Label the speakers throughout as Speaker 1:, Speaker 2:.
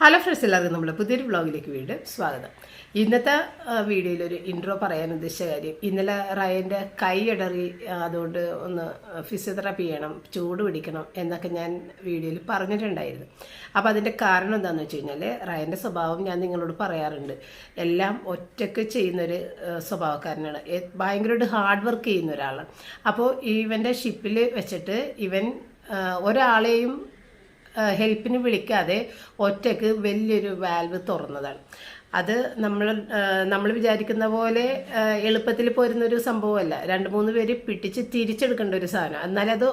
Speaker 1: Hello friends എല്ലാവർക്കും നമ്മുടെ പുതിയൊരു വ്ളോഗിലേക്ക് വീണ്ടും സ്വാഗതം. ഇന്നത്തെ വീഡിയോയിൽ ഒരു ഇൻട്രോ പറയാൻ ഉദ്ദേശിച്ച കാര്യം ഇന്നലെ റയന്റെ കൈ ഇടറി അതുകൊണ്ട് ഒന്ന് ഫിസിയോതെറാപ്പി ചെയ്യണം ചൂട് പിടിക്കണം എന്നൊക്കെ ഞാൻ വീഡിയോയിൽ പറഞ്ഞിട്ടുണ്ടായിരുന്നു. അപ്പോൾ അതിന്റെ കാരണം എന്താണെന്ന് വെച്ച് കഴിഞ്ഞാൽ റയന്റെ സ്വഭാവം ഞാൻ നിങ്ങളോട് പറയാറുണ്ട്. എല്ലാം ഒറ്റയ്ക്ക് ചെയ്യുന്നൊരു സ്വഭാവക്കാരനാണ്. ഭയങ്കരമായിട്ട് ഹാർഡ് വർക്ക് ചെയ്യുന്ന ഒരാളാണ്. അപ്പോൾ ഇവന്റെ ഷിപ്പിൽ വെച്ചിട്ട് ഇവൻ ഒരാളെയും ഹെൽപ്പിന് വിളിക്കാതെ ഒറ്റയ്ക്ക് വലിയൊരു വാൽവ് തുറന്നതാണ്. അത് നമ്മൾ നമ്മൾ വിചാരിക്കുന്ന പോലെ എളുപ്പത്തിൽ പോരുന്നൊരു സംഭവമല്ല. രണ്ട് മൂന്ന് പേര് പിടിച്ച് തിരിച്ചെടുക്കേണ്ട ഒരു സാധനം. എന്നാലേ അത്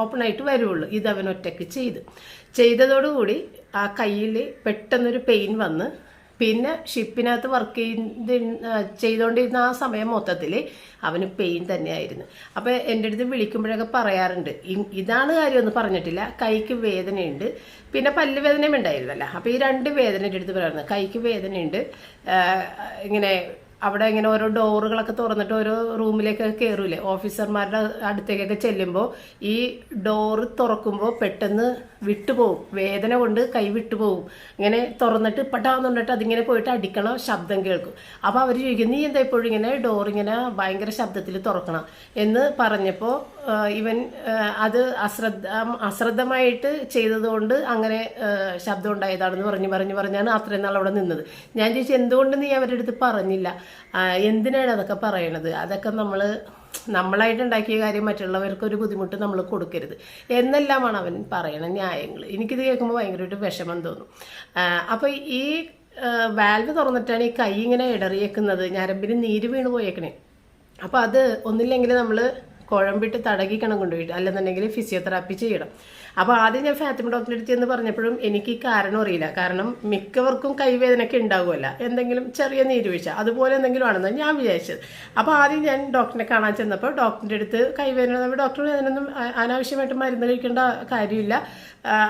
Speaker 1: ഓപ്പണായിട്ട് വരുള്ളൂ ഇത് അവൻ ഒറ്റയ്ക്ക് ചെയ്ത്. ചെയ്തതോടുകൂടി ആ കയ്യിൽ പെട്ടെന്നൊരു പെയിൻ വന്ന് പിന്നെ ഷിപ്പിനകത്ത് വർക്ക് ചെയ്ത് ചെയ്തുകൊണ്ടിരുന്ന ആ സമയം മൊത്തത്തിൽ അവന് പെയിൻ തന്നെയായിരുന്നു. അപ്പോൾ എന്റെ അടുത്ത് വിളിക്കുമ്പോഴൊക്കെ പറയാറുണ്ട് ഇതാണ് കാര്യമൊന്നും പറഞ്ഞിട്ടില്ല. കൈക്ക് വേദനയുണ്ട്. പിന്നെ പല്ല് വേദനയും ഉണ്ടായിരുന്നല്ലോ. അപ്പോൾ ഈ രണ്ട് വേദന എന്റെ അടുത്ത് പറയുന്നത് കൈക്ക് വേദനയുണ്ട്. ഇങ്ങനെ അവിടെ ഇങ്ങനെ ഓരോ ഡോറുകളൊക്കെ തുറന്നിട്ട് ഓരോ റൂമിലേക്കൊക്കെ കയറൂലേ ഓഫീസർമാരുടെ അടുത്തേക്കൊക്കെ ചെല്ലുമ്പോൾ ഈ ഡോറ് തുറക്കുമ്പോൾ പെട്ടെന്ന് വിട്ടുപോകും വേദന കൊണ്ട് കൈ വിട്ടുപോകും ഇങ്ങനെ തുറന്നിട്ട് പട്ടാന്നുണ്ടിട്ട് അതിങ്ങനെ പോയിട്ട് അടിക്കണം ശബ്ദം കേൾക്കും. അപ്പോൾ അവർ ചോദിക്കും നീ എന്താ ഇപ്പോഴും ഇങ്ങനെ ഡോറിങ്ങനെ ഭയങ്കര ശബ്ദത്തിൽ തുറക്കണം? എന്ന് പറഞ്ഞപ്പോൾ ഇവൻ അത് അശ്രദ്ധ അശ്രദ്ധമായിട്ട് ചെയ്തതുകൊണ്ട് അങ്ങനെ ശബ്ദം ഉണ്ടായതാണെന്ന് പറഞ്ഞ് പറഞ്ഞു പറഞ്ഞാണ് അത്രയും നാൾ അവിടെ നിന്നത്. ഞാൻ ചോദിച്ചു എന്തുകൊണ്ട് നീ അവരുടെ അടുത്ത് പറഞ്ഞില്ല? എന്തിനാണ് അതൊക്കെ പറയണത്? അതൊക്കെ നമ്മൾ നമ്മളായിട്ട് ഉണ്ടാക്കിയ കാര്യം മറ്റുള്ളവർക്ക് ഒരു ബുദ്ധിമുട്ട് നമ്മൾ കൊടുക്കരുത്. എന്നെല്ലാമാണ് അവൻ പറയണ ന്യായങ്ങൾ എനിക്കിത് കേൾക്കുമ്പോൾ ഭയങ്കരമായിട്ട് വിഷമം തോന്നും. അപ്പോൾ ഈ വാൽവ് തുറന്നിട്ടാണ് ഈ കൈ ഇങ്ങനെ ഇടറിയേക്കുന്നത്. ഞരമ്പിന് നീര് വീണ് പോയേക്കണേ. അപ്പോൾ അത് ഒന്നില്ലെങ്കിൽ നമ്മൾ കുഴമ്പിട്ട് തടകിക്കണം കൊണ്ടുപോയിട്ട് അല്ലെന്നുണ്ടെങ്കിൽ ഫിസിയോതെറാപ്പി ചെയ്യണം. അപ്പോൾ ആദ്യം ഞാൻ ഫാത്തിമ ഡോക്ടറിന്റെ അടുത്ത് എന്ന് പറഞ്ഞപ്പോഴും എനിക്ക് ഈ കാരണം അറിയില്ല. കാരണം മിക്കവർക്കും കൈവേദനയൊക്കെ ഉണ്ടാകുമല്ല എന്തെങ്കിലും ചെറിയ നീരുവീഴ്ച അതുപോലെ എന്തെങ്കിലും ആണെന്നാണ് ഞാൻ വിചാരിച്ചത്. അപ്പോൾ ആദ്യം ഞാൻ ഡോക്ടറിനെ കാണാൻ ചെന്നപ്പോൾ ഡോക്ടറിന്റെ അടുത്ത് കൈവേദന ഡോക്ടർ അതിനൊന്നും അനാവശ്യമായിട്ട് മരുന്ന് കഴിക്കേണ്ട കാര്യമില്ല.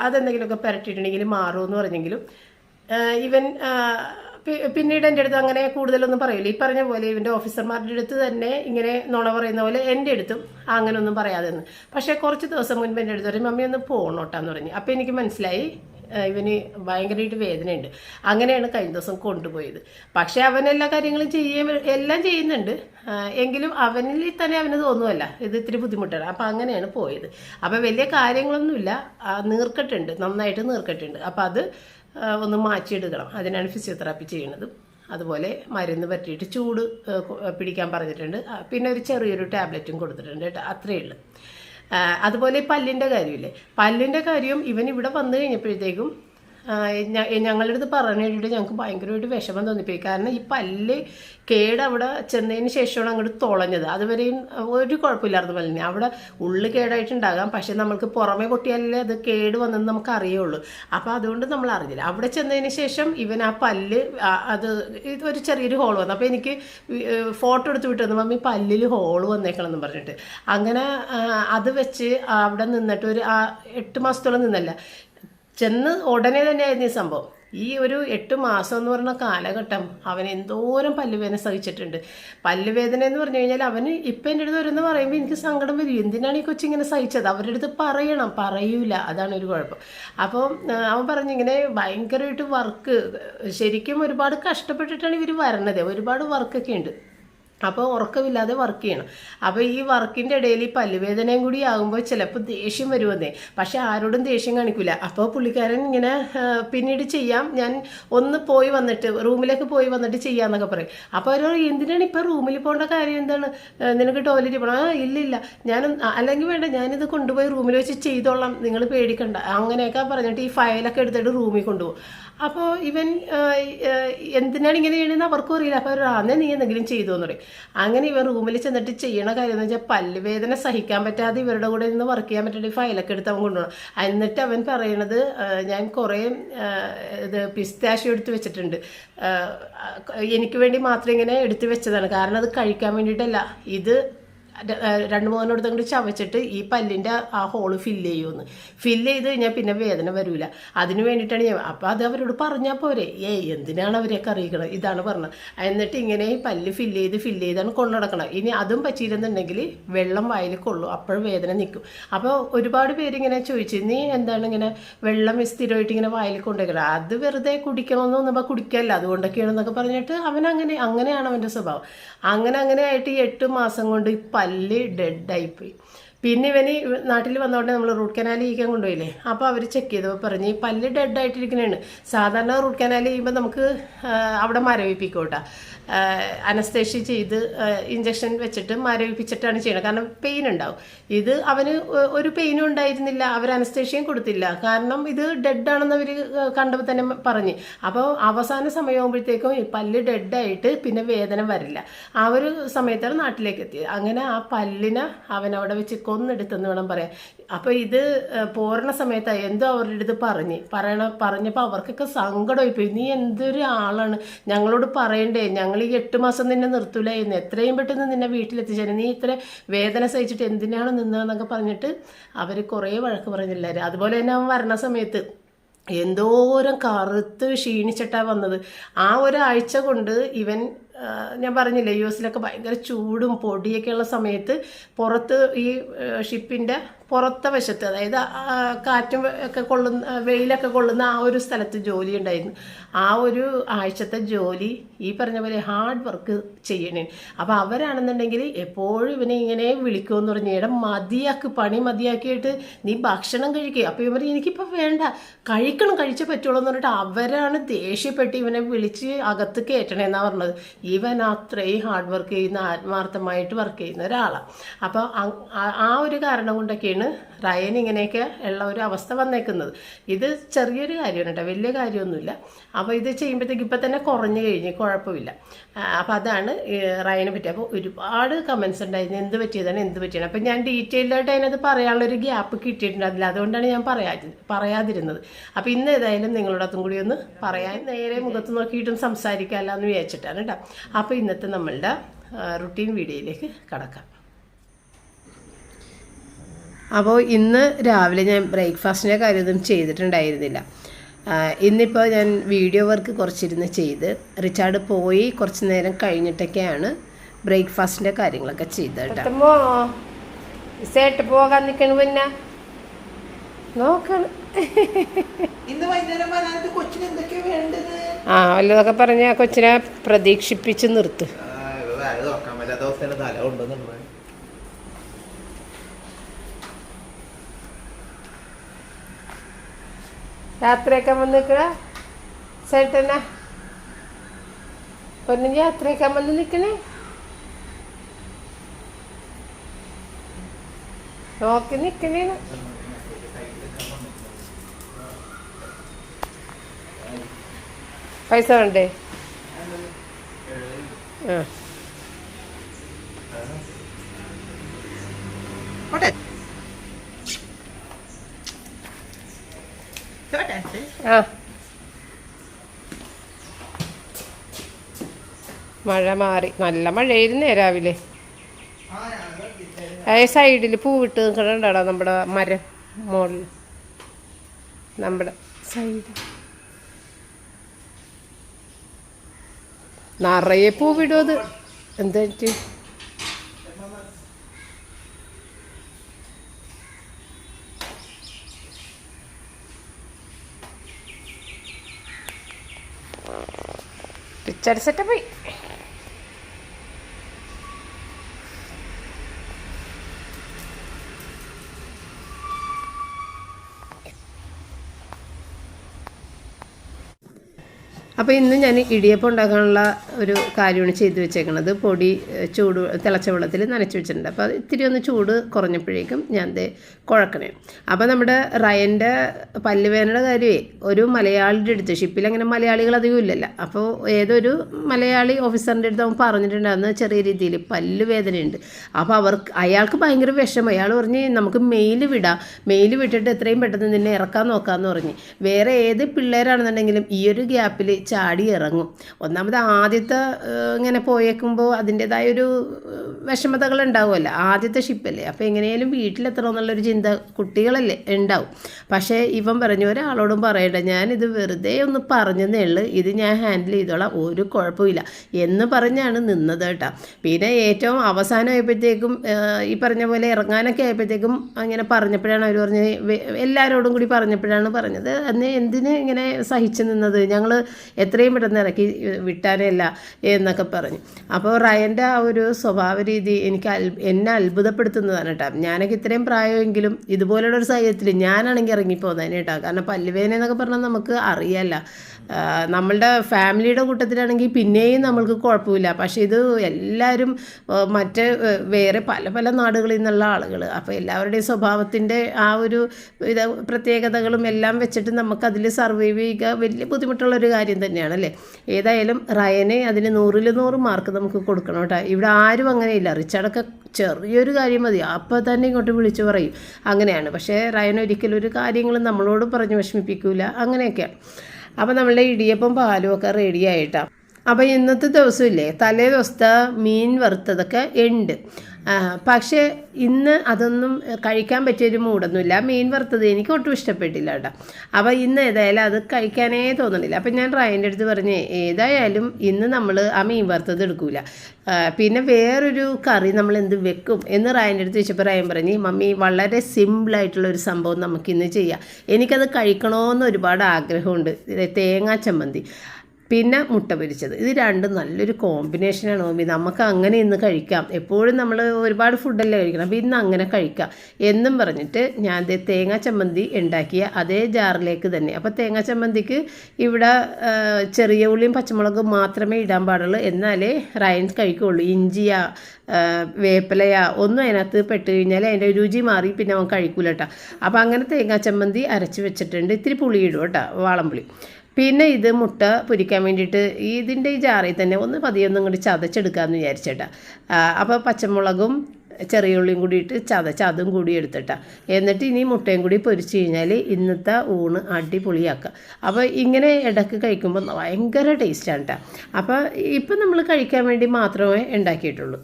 Speaker 1: അതെന്തെങ്കിലുമൊക്കെ പുരട്ടിയിട്ടുണ്ടെങ്കിൽ മാറുമെന്ന് പറഞ്ഞെങ്കിലും ഈവൻ പിന്നീട് എന്റെ അടുത്ത് അങ്ങനെ കൂടുതലൊന്നും പറയില്ല. ഈ പറഞ്ഞ പോലെ ഇവന്റെ ഓഫീസർമാരുടെ അടുത്ത് തന്നെ ഇങ്ങനെ നുണ പറയുന്ന പോലെ എന്റെ അടുത്തും അങ്ങനെ ഒന്നും പറയാതെ നിന്ന് പക്ഷേ കുറച്ച് ദിവസം മുൻപ് എന്റെ അടുത്ത് പറയും മമ്മി ഒന്ന് പോകണോട്ടാന്ന് പറഞ്ഞു. അപ്പോൾ എനിക്ക് മനസ്സിലായി ഇവന് ഭയങ്കരമായിട്ട് വേദനയുണ്ട്. അങ്ങനെയാണ് കഴിഞ്ഞ ദിവസം കൊണ്ടുപോയത്. പക്ഷേ അവൻ എല്ലാ കാര്യങ്ങളും ചെയ്യുകയും എല്ലാം ചെയ്യുന്നുണ്ട്. എങ്കിലും അവനിൽ തന്നെ അവന് തോന്നുമല്ല ഇത് ഇത്തിരി ബുദ്ധിമുട്ടാണ്. അപ്പം അങ്ങനെയാണ് പോയത്. അപ്പം വലിയ കാര്യങ്ങളൊന്നുമില്ല. നീർക്കെട്ടുണ്ട് നന്നായിട്ട് നീർക്കെട്ടുണ്ട്. അപ്പം അത് ഒന്ന് മാറ്റിയെടുക്കണം. അതിനാണ് ഫിസിയോതെറാപ്പി ചെയ്യുന്നത്. അതുപോലെ മരുന്ന് പറ്റിയിട്ട് ചൂട് പിടിക്കാൻ പറഞ്ഞിട്ടുണ്ട്. പിന്നെ ഒരു ചെറിയൊരു ടാബ്ലറ്റും കൊടുത്തിട്ടുണ്ട് കേട്ടോ. അത്രയേ ഉള്ളൂ. അതുപോലെ പല്ലിന്റെ കാര്യമില്ലേ? പല്ലിന്റെ കാര്യം ഇവൻ ഇവിടെ വന്നു കഴിഞ്ഞപ്പോഴത്തേക്കും ഞങ്ങളുടെ അടുത്ത് പറഞ്ഞു കഴിഞ്ഞിട്ട് ഞങ്ങൾക്ക് ഭയങ്കരമായിട്ട് വിഷമം തോന്നിപ്പോയി. കാരണം ഈ പല്ല് കേട് അവിടെ ചെന്നതിന് ശേഷമാണ് അങ്ങോട്ട് തുളഞ്ഞത്. അതുവരെയും ഒരു കുഴപ്പമില്ലായിരുന്നു പല്ലിന്. അവിടെ ഉള്ളു കേടായിട്ടുണ്ടാകാം. പക്ഷെ നമ്മൾക്ക് പുറമെ പൊട്ടിയാലേ അത് കേട് വന്നെന്ന് നമുക്ക് അറിയുള്ളൂ അപ്പോൾ അതുകൊണ്ട് നമ്മൾ അറിഞ്ഞില്ല. അവിടെ ചെന്നതിന് ശേഷം ഇവൻ ആ പല്ല് അത് ഒരു ചെറിയൊരു ഹോൾ വന്നു. അപ്പോൾ എനിക്ക് ഫോട്ടോ എടുത്ത് വിട്ടു മമ്മി പല്ലിൽ ഹോൾ വന്നേക്കണമെന്ന് പറഞ്ഞിട്ട്. അങ്ങനെ അത് വെച്ച് അവിടെ നിന്നിട്ട് ഒരു എട്ട് മാസത്തോളം നിന്നല്ല. ചെന്ന് ഉടനെ തന്നെയായിരുന്നു ഈ സംഭവം. ഈ ഒരു എട്ട് മാസം എന്ന് പറഞ്ഞ കാലഘട്ടം അവൻ എന്തോരം പല്ലുവേദന സഹിച്ചിട്ടുണ്ട്. പല്ലുവേദന എന്ന് പറഞ്ഞു കഴിഞ്ഞാൽ അവന് ഇപ്പം എന്റെ അടുത്ത് വരുമെന്ന് പറയുമ്പോൾ എനിക്ക് സങ്കടം വരും. എന്തിനാണ് ഈ കൊച്ചിങ്ങനെ സഹിച്ചത്? അവരുടെ അടുത്ത് പറയണം. പറയൂല. അതാണ് ഒരു കുഴപ്പം. അപ്പോൾ അവൻ പറഞ്ഞിങ്ങനെ ഭയങ്കരമായിട്ട് വർക്ക് ശരിക്കും ഒരുപാട് കഷ്ടപ്പെട്ടിട്ടാണ് ഇവർ വരണത്. ഒരുപാട് വർക്കൊക്കെ ഉണ്ട്. അപ്പോൾ ഉറക്കമില്ലാതെ വർക്ക് ചെയ്യണം. അപ്പോൾ ഈ വർക്കിന്റെ ഇടയിൽ ഈ പല്ലുവേദനയും കൂടി ആകുമ്പോൾ ചിലപ്പോൾ ദേഷ്യം വരുമെന്നേ. പക്ഷെ ആരോടും ദേഷ്യം കാണിക്കില്ല അപ്പോൾ പുള്ളിക്കാരൻ ഇങ്ങനെ പിന്നീട് ചെയ്യാം. ഞാൻ ഒന്ന് പോയി വന്നിട്ട് റൂമിലേക്ക് പോയി വന്നിട്ട് ചെയ്യാന്നൊക്കെ പറയും. അപ്പോൾ അവർ എന്തിനാണ് ഇപ്പോൾ റൂമിൽ പോകേണ്ട കാര്യം? എന്താണ്? നിനക്ക് ടോയ്ലറ്റ് പോകണം ആ ഇല്ല. ഞാൻ അല്ലെങ്കിൽ വേണ്ട ഞാനിത് കൊണ്ടുപോയി റൂമിൽ വെച്ച് ചെയ്തോളാം. നിങ്ങൾ പേടിക്കണ്ട. അങ്ങനെയൊക്കെ പറഞ്ഞിട്ട് ഈ ഫയലൊക്കെ എടുത്തിട്ട് റൂമിൽ കൊണ്ടുപോകും. അപ്പോൾ ഇവൻ എന്തിനാണ് ഇങ്ങനെ ചെയ്യണമെന്ന് അവർക്കും അറിയില്ല. അപ്പോൾ അവർ അന്നേ നീ എന്തെങ്കിലും ചെയ്തു എന്ന് പറയും. അങ്ങനെ ഇവർ റൂമിൽ ചെന്നിട്ട് ചെയ്യണ കാര്യം എന്ന് വെച്ചാൽ പല്ലുവേദന സഹിക്കാൻ പറ്റാതെ ഇവരുടെ കൂടെ നിന്ന് വർക്ക് ചെയ്യാൻ പറ്റാതെ ഫയലൊക്കെ എടുത്ത് അവൻ കൊണ്ടുപോകണം. എന്നിട്ട് അവൻ പറയണത് ഞാൻ കുറേ ഇത് പിസ്താഷ്യം എടുത്ത് വെച്ചിട്ടുണ്ട്. എനിക്ക് വേണ്ടി മാത്രം ഇങ്ങനെ എടുത്ത് വെച്ചതാണ്. കാരണം അത് കഴിക്കാൻ വേണ്ടിയിട്ടല്ല. ഇത് രണ്ട് മൂന്നെണ്ണം കൂടി ചവച്ചിട്ട് ഈ പല്ലിന്റെ ആ ഹോൾ ഫില്ല് ചെയ്യുമെന്ന് ഫില്ല് ചെയ്ത് കഴിഞ്ഞാൽ പിന്നെ വേദന വരില്ല അതിന് വേണ്ടിയിട്ടാണ് ഞാൻ അപ്പോൾ അത് അവരോട് പറഞ്ഞാൽ പോരെ. ഏ എന്തിനാണ് അവരെയൊക്കെ അറിയിക്കണം? ഇതാണ് പറഞ്ഞത് എന്നിട്ട് ഇങ്ങനെ ഈ പല്ല് ഫില്ല് ചെയ്ത് ഫില്ല് ചെയ്താണ് കൊണ്ടു നടക്കണം. ഇനി അതും പറ്റിയിരുന്നുണ്ടെങ്കിൽ വെള്ളം വായിൽ കൊള്ളും. അപ്പോഴും വേദന നിൽക്കും അപ്പോൾ ഒരുപാട് പേരിങ്ങനെ ചോദിച്ചു നീ എന്താണ് ഇങ്ങനെ വെള്ളം സ്ഥിരമായിട്ട് ഇങ്ങനെ വായിൽ കൊണ്ടുവയ്ക്കണം അത് വെറുതെ കുടിക്കണമെന്ന് പറഞ്ഞപ്പോൾ കുടിക്കല്ല. അതുകൊണ്ടൊക്കെയാണെന്നൊക്കെ പറഞ്ഞിട്ട് അവൻ അങ്ങനെ അങ്ങനെയാണ് അവന്റെ സ്വഭാവം. അങ്ങനെ അങ്ങനെ ആയിട്ട് ഈ എട്ട് മാസം കൊണ്ട് പല്ല് ഡെഡായിപ്പോയി പിന്നെ ഇവന് നാട്ടിൽ വന്നോണ്ട് നമ്മൾ റൂട്ട് കനാൽ ചെയ്യിക്കാൻ കൊണ്ടുപോയില്ലേ? അപ്പോൾ അവർ ചെക്ക് ചെയ്തപ്പോൾ പറഞ്ഞ് ഈ പല്ല് ഡെഡ് ആയിട്ടിരിക്കുന്നതാണ് സാധാരണ റൂട്ട് കനാൽ ചെയ്യുമ്പോൾ നമുക്ക് അവിടെ മരവിപ്പിക്കോട്ടാ. അനസ്തേഷ്യ ചെയ്ത് ഇഞ്ചക്ഷൻ വെച്ചിട്ട് മരവിപ്പിച്ചിട്ടാണ് ചെയ്യണത്. കാരണം പെയിൻ ഉണ്ടാവും. ഇത് അവന് ഒരു പെയിനും ഉണ്ടായിരുന്നില്ല. അവർ അനസ്തേഷ്യയും കൊടുത്തില്ല. കാരണം ഇത് ഡെഡ് ആണെന്ന് അവർ കണ്ടപ്പോൾ തന്നെ പറഞ്ഞ്. അപ്പോൾ അവസാന സമയമാകുമ്പോഴത്തേക്കും ഈ പല്ല് ഡെഡായിട്ട് പിന്നെ വേദന വരില്ല. ആ ഒരു സമയത്താണ് നാട്ടിലേക്ക് എത്തിയത്. അങ്ങനെ ആ പല്ലിനെ അവനവിടെ വെച്ച് കൊന്നെടുത്തെന്ന് വേണം പറയാൻ. അപ്പോൾ ഇത് പോരണ സമയത്ത് എന്തോ അവരുടെ അടുത്ത് പറഞ്ഞ്. പറയണ പറഞ്ഞപ്പോൾ അവർക്കൊക്കെ സങ്കടമായി പോയി നീ എന്തൊരു ആളാണ്? ഞങ്ങളോട് പറയണ്ടേ? ഞങ്ങൾ ഈ എട്ട് മാസം നിന്നെ നിർത്തൂലായിരുന്നു എത്രയും പെട്ടെന്ന് നിന്നെ വീട്ടിലെത്തിച്ചേരും നീ ഇത്ര വേദന സഹിച്ചിട്ട് എന്തിനാണ് നിന്നതെന്നൊക്കെ പറഞ്ഞിട്ട് അവർ കുറേ വഴക്ക് പറഞ്ഞില്ലായിരുന്നു അതുപോലെ തന്നെ അവൻ വരണ സമയത്ത് എന്തോരം കറുത്ത് ക്ഷീണിച്ചിട്ടാണ് വന്നത്. ആ ഒരാഴ്ച കൊണ്ട് ഇവൻ ഞാൻ പറഞ്ഞില്ലേ യു എസിലൊക്കെ ഭയങ്കര ചൂടും പൊടിയൊക്കെയുള്ള സമയത്ത് പുറത്ത് ഈ ഷിപ്പിന്റെ പുറത്തെ വശത്ത് അതായത് കാറ്റും ഒക്കെ കൊള്ളുന്ന വെയിലൊക്കെ കൊള്ളുന്ന ആ ഒരു സ്ഥലത്ത് ജോലി ഉണ്ടായിരുന്നു. ആ ഒരു ആഴ്ചത്തെ ജോലി ഈ പറഞ്ഞ പോലെ ഹാർഡ് വർക്ക് ചെയ്യണേ. അപ്പോൾ അവരാണെന്നുണ്ടെങ്കിൽ എപ്പോഴും ഇവനെ ഇങ്ങനെ വിളിക്കുമെന്ന് പറഞ്ഞ ഇടം മതിയാക്ക് പണി മതിയാക്കിയിട്ട് നീ ഭക്ഷണം കഴിക്കുക അപ്പോൾ ഇവർ എനിക്കിപ്പോൾ വേണ്ട കഴിക്കണം കഴിച്ചേ പറ്റുള്ളൂ എന്ന് പറഞ്ഞിട്ട് അവരാണ് ദേഷ്യപ്പെട്ട് ഇവനെ വിളിച്ച് അകത്ത് കയറ്റണേന്നാണ് പറഞ്ഞത്. ഇവൻ അത്രയും ഹാർഡ് വർക്ക് ചെയ്യുന്ന ആത്മാർത്ഥമായിട്ട് വർക്ക് ചെയ്യുന്ന ഒരാളാണ് അപ്പോൾ ആ ഒരു കാരണം കൊണ്ടൊക്കെയാണ് റയൻ ഇങ്ങനെയൊക്കെ ഉള്ള ഒരു അവസ്ഥ വന്നേക്കുന്നത്. ഇത് ചെറിയൊരു കാര്യമാണ് കേട്ടോ വലിയ കാര്യമൊന്നുമില്ല. അപ്പോൾ ഇത് ചെയ്യുമ്പോഴത്തേക്ക് ഇപ്പം തന്നെ കുറഞ്ഞു കഴിഞ്ഞ് കുഴപ്പമില്ല. അപ്പോൾ അതാണ് റയനെ പറ്റി. അപ്പോൾ ഒരുപാട് കമൻസ് ഉണ്ടായിരുന്നു. എന്ത് പറ്റിയതാണ് എന്ത് പറ്റിയാണ് അപ്പം ഞാൻ ഡീറ്റെയിൽഡായിട്ട് അതിനകത്ത് പറയാനുള്ളൊരു ഗ്യാപ്പ് കിട്ടിയിട്ടുണ്ടായിരുന്നില്ല അതുകൊണ്ടാണ് ഞാൻ പറയാ പറയാതിരുന്നത്. അപ്പോൾ ഇന്ന് ഏതായാലും നിങ്ങളോടത്തും കൂടി ഒന്ന് പറയാൻ നേരെ മുഖത്ത് നോക്കിയിട്ടും സംസാരിക്കാമല്ലോ എന്ന് വിചാരിച്ചിട്ടാണ് കേട്ടോ. അപ്പോൾ ഇന്നത്തെ നമ്മളുടെ റുട്ടീൻ വീഡിയോയിലേക്ക് കടക്കാം. അപ്പോൾ ഇന്ന് രാവിലെ ഞാൻ ബ്രേക്ക്ഫാസ്റ്റിന്റെ കാര്യമൊന്നും ചെയ്തിട്ടുണ്ടായിരുന്നില്ല. ഇന്നിപ്പോൾ ഞാൻ വീഡിയോ വർക്ക് കുറച്ചിരുന്ന് ചെയ്ത് റിച്ചാർഡ് പോയി കുറച്ച് നേരം കഴിഞ്ഞിട്ടൊക്കെയാണ് ബ്രേക്ക്ഫാസ്റ്റിന്റെ കാര്യങ്ങളൊക്കെ ചെയ്തത് കേട്ടോ. പോകാൻ നിൽക്കണ പിന്നെ. നോക്കണം ആ വല്ലതൊക്കെ പറഞ്ഞ കൊച്ചിനെ പ്രതീക്ഷിപ്പിച്ച് നിർത്ത്. രാത്രിയൊക്കെ വന്ന് നിൽക്കണ ചേട്ടനാ. പൊന്നിന്റെ യാത്രയൊക്കെ വന്ന് നിൽക്കണേ. നോക്കി നിൽക്കണേ പൈസ വേണ്ടേ? ആ. മഴ മാറി. നല്ല മഴയായിരുന്നേ രാവിലെ. അതേ സൈഡിൽ പൂവിട്ട് നിൽക്കണുണ്ടാടാ നമ്മുടെ മരം മുകളിൽ നമ്മുടെ സൈഡ്. നിറയെ പൂവിടും അത്. എന്താ സെറ്റപ്പ് പോയി അപ്പോൾ ഇന്ന് ഞാൻ ഇടിയപ്പം ഉണ്ടാക്കാനുള്ള ഒരു കാര്യമാണ് ചെയ്തു വെച്ചേക്കുന്നത് പൊടി ചൂട് തിളച്ച വെള്ളത്തിൽ നനച്ച് വെച്ചിട്ടുണ്ട്. അപ്പോൾ ഇത്തിരി ഒന്ന് ചൂട് കുറഞ്ഞപ്പോഴേക്കും ഞാൻ ദേ കുഴക്കണേ. അപ്പോൾ നമ്മുടെ റയന്റെ പല്ലുവേനയുടെ കാര്യമേ ഒരു മലയാളിയുടെ അടുത്ത് ഷിപ്പിൽ അങ്ങനെ മലയാളികൾ അധികം ഇല്ലല്ലോ. അപ്പോൾ ഏതൊരു മലയാളി ഓഫീസറിന്റെ അടുത്ത് അവൻ പറഞ്ഞിട്ടുണ്ടായിരുന്നു ചെറിയ രീതിയിൽ പല്ലുവേദനയുണ്ട്. അപ്പോൾ അവർക്ക് അയാൾക്ക് ഭയങ്കര വിഷമം. അയാൾ പറഞ്ഞ് നമുക്ക് മെയിൽ വിടാം. മെയിൽ വിട്ടിട്ട് എത്രയും പെട്ടെന്ന് നിന്നെ ഇറക്കാൻ നോക്കാമെന്ന് പറഞ്ഞ്. വേറെ ഏത് പിള്ളേരാണെന്നുണ്ടെങ്കിലും ഈ ഒരു ഗ്യാപ്പിൽ ചാടി ഇറങ്ങും. ഒന്നാമത് ആദ്യത്തെ ആദ്യത്തെ ഇങ്ങനെ പോയേക്കുമ്പോൾ അതിന്റേതായ ഒരു വിഷമതകൾ ഉണ്ടാവുമല്ലോ. ആദ്യത്തെ ഷിപ്പല്ലേ. അപ്പോൾ എങ്ങനെയാലും വീട്ടിലെത്തണം എന്നുള്ളൊരു ചിന്ത കുട്ടികളല്ലേ ഉണ്ടാവും. പക്ഷേ ഇവൻ പറഞ്ഞു ഒരാളോടും പറയണ്ട. ഞാനിത് വെറുതെ ഒന്ന് പറഞ്ഞതേ ഉള്ളൂ. ഇത് ഞാൻ ഹാൻഡിൽ ചെയ്തോളാം. ഒരു കുഴപ്പമില്ല എന്ന് പറഞ്ഞാണ് നിന്നത് കേട്ടോ. പിന്നെ ഏറ്റവും അവസാനമായപ്പോഴത്തേക്കും ഈ പറഞ്ഞ പോലെ ഇറങ്ങാനൊക്കെ ആയപ്പോഴത്തേക്കും അങ്ങനെ പറഞ്ഞപ്പോഴാണ് അവർ പറഞ്ഞത് എല്ലാവരോടും കൂടി പറഞ്ഞപ്പോഴാണ് പറഞ്ഞത്. അന്ന് എന്തിന് ഇങ്ങനെ സഹിച്ചു നിന്നത്? ഞങ്ങൾ എത്രയും പെട്ടെന്ന് ഇറക്കി വിട്ടാനല്ല എന്നൊക്കെ പറഞ്ഞു. അപ്പോൾ റയന്റെ ആ ഒരു സ്വഭാവ രീതി എനിക്ക് അൽ എന്നെ അത്ഭുതപ്പെടുത്തുന്നതാണ് കേട്ടോ. ഞാനൊക്കെ ഇത്രയും പ്രായമെങ്കിലും ഇതുപോലുള്ള ഒരു സാഹചര്യത്തിൽ ഞാനാണെങ്കിൽ ഇറങ്ങിപ്പോകുന്നതിന് കേട്ടോ. കാരണം പല്ലുവേദന എന്നൊക്കെ പറഞ്ഞാൽ നമുക്ക് അറിയാമല്ല. നമ്മളുടെ ഫാമിലിയുടെ കൂട്ടത്തിലാണെങ്കിൽ പിന്നെയും നമ്മൾക്ക് കുഴപ്പമില്ല. പക്ഷേ ഇത് എല്ലാവരും മറ്റ് വേറെ പല പല നാടുകളിൽ നിന്നുള്ള ആളുകൾ അപ്പോൾ എല്ലാവരുടെയും സ്വഭാവത്തിന്റെ ആ ഒരു ഇത് പ്രത്യേകതകളും എല്ലാം വെച്ചിട്ട് നമുക്കതിൽ സർവൈവ് ചെയ്യുക വലിയ ബുദ്ധിമുട്ടുള്ളൊരു കാര്യം തന്നെയാണ് അല്ലേ? ഏതായാലും റയനെ അതിന് നൂറിൽ നൂറ് മാർക്ക് നമുക്ക് കൊടുക്കണം കേട്ടോ. ഇവിടെ ആരും അങ്ങനെയില്ല. റിച്ചാർഡൊക്കെ ചെറിയൊരു കാര്യം മതി. അപ്പോൾ തന്നെ ഇങ്ങോട്ട് വിളിച്ചു പറയും. അങ്ങനെയാണ്. പക്ഷേ റയൻ ഒരിക്കലും ഒരു കാര്യങ്ങളും നമ്മളോട് പറഞ്ഞ് വിഷമിപ്പിക്കൂല. അങ്ങനെയൊക്കെയാണ്. അപ്പോൾ നമ്മളുടെ ഇടിയപ്പം പാലും ഒക്കെ റെഡി ആയിട്ടാണ് അപ്പോൾ ഇന്നത്തെ ദിവസമില്ലേ? തലേ ദിവസത്തെ മീൻ വറുത്തതൊക്കെ ഉണ്ട്. പക്ഷേ ഇന്ന് അതൊന്നും കഴിക്കാൻ പറ്റിയൊരു മൂടൊന്നുമില്ല. മീൻ വറുത്തത് എനിക്ക് ഒട്ടും ഇഷ്ടപ്പെട്ടില്ല കേട്ടോ. അപ്പോൾ ഇന്ന് ഏതായാലും അത് കഴിക്കാനേ തോന്നുന്നില്ല അപ്പം ഞാൻ റയന്റെ അടുത്ത് പറഞ്ഞേ ഏതായാലും ഇന്ന് നമ്മൾ ആ മീൻ വറുത്തത് എടുക്കൂല. പിന്നെ വേറൊരു കറി നമ്മൾ എന്ത് വെക്കും? എന്ന് റയന്റെ അടുത്ത് ചോദിച്ചപ്പോൾ റായൻ പറഞ്ഞ് മമ്മി വളരെ സിമ്പിളായിട്ടുള്ള ഒരു സംഭവം നമുക്കിന്ന് ചെയ്യാം. എനിക്കത് കഴിക്കണമെന്ന് ഒരുപാട് ആഗ്രഹമുണ്ട്. തേങ്ങാ ചമ്മന്തി. പിന്നെ മുട്ട പൊരിച്ചത്. ഇത് രണ്ടും നല്ലൊരു കോമ്പിനേഷനാണ് മമ്മി നമുക്ക് അങ്ങനെ ഇന്ന് കഴിക്കാം. എപ്പോഴും നമ്മൾ ഒരുപാട് ഫുഡല്ലേ കഴിക്കണം. അപ്പോൾ ഇന്ന് അങ്ങനെ കഴിക്കാം. എന്നും പറഞ്ഞിട്ട് ഞാൻ തേങ്ങാ ചമ്മന്തി ഉണ്ടാക്കിയ അതേ ജാറിലേക്ക് തന്നെ. അപ്പോൾ തേങ്ങാ ചമ്മന്തിക്ക് ഇവിടെ ചെറിയ ഉള്ളിയും പച്ചമുളകും മാത്രമേ ഇടാൻ പാടുള്ളൂ. എന്നാലേ റൈൻസ് കഴിക്കുള്ളൂ. ഇഞ്ചിയാ വേപ്പിലയാ ഒന്നും അതിനകത്ത് പെട്ട് കഴിഞ്ഞാൽ അതിന്റെ രുചി മാറി പിന്നെ അവൻ കഴിക്കൂല കേട്ടോ അപ്പോൾ അങ്ങനെ തേങ്ങാ ചമ്മന്തി അരച്ച് വെച്ചിട്ടുണ്ട്. ഇത്തിരി പുളി ഇടും കേട്ടോ വാളംപുളി. പിന്നെ ഇത് മുട്ട പൊരിക്കാൻ വേണ്ടിയിട്ട് ഇതിന്റെ ഈ ജാറിൽ തന്നെ ഒന്ന് പതിയൊന്നും ഇങ്ങോട്ട് ചതച്ചെടുക്കാമെന്ന് വിചാരിച്ചേട്ടാ. അപ്പോൾ പച്ചമുളകും ചെറിയ ഉള്ളിയും കൂടി ഇട്ട് ചതച്ച് അതും കൂടി എടുത്തിട്ടാ. എന്നിട്ട് ഇനി മുട്ടയും കൂടി പൊരിച്ച് കഴിഞ്ഞാൽ ഇന്നത്തെ ഊണ് അടിപൊളിയാക്കുക അപ്പോൾ ഇങ്ങനെ ഇടയ്ക്ക് കഴിക്കുമ്പോൾ ഭയങ്കര ടേസ്റ്റാണ് കേട്ടോ അപ്പോൾ ഇപ്പം നമ്മൾ കഴിക്കാൻ വേണ്ടി മാത്രമേ ഉണ്ടാക്കിയിട്ടുള്ളൂ.